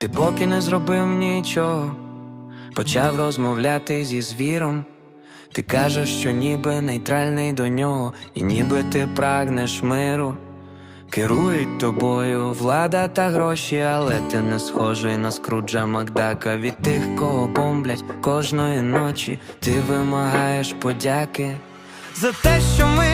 Ти поки не зробив нічого, почав розмовляти зі звіром. Ти кажеш, що ніби нейтральний до нього, і ніби ти прагнеш миру. Керують тобою влада та гроші, але ти не схожий на скруджа Макдака від тих, кого бомблять кожної ночі. Ти вимагаєш подяки. За те, що ми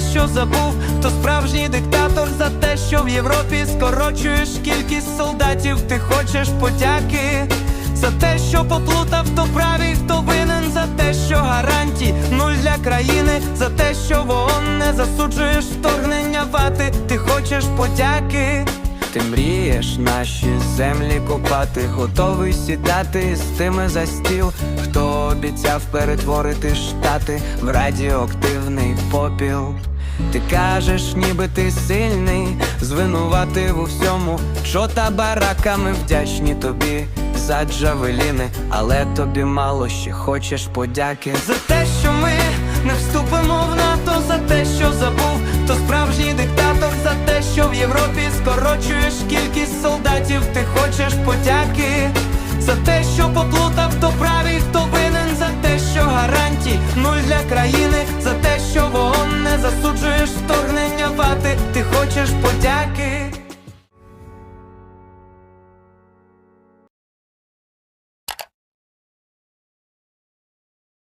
що забув, хто справжній диктатор, за те, що в Європі скорочуєш кількість солдатів, ти хочеш подяки. За те, що поплутав, хто правий, хто винен, за те, що гарантій нуль для країни, за те, що в ООН не засуджуєш вторгнення вати, ти хочеш подяки. Ти мрієш наші землі копати, готовий сідати з тими за стіл, хто обіцяв перетворити штати в радіоактивний попіл. Ти кажеш, ніби ти сильний, звинуватив у всьому, що та барака, ми вдячні тобі за джавеліни, але тобі мало ще хочеш подяки за те, що ми не вступимо в НАТО, за те, що забув, хто справжній диктатор, що в Європі скорочуєш кількість солдатів, ти хочеш подяки. За те, що поплутав, хто правий, хто винен, за те, що гарантій нуль для країни, за те, що в ООН не засуджуєш вторгнення вати, ти хочеш подяки.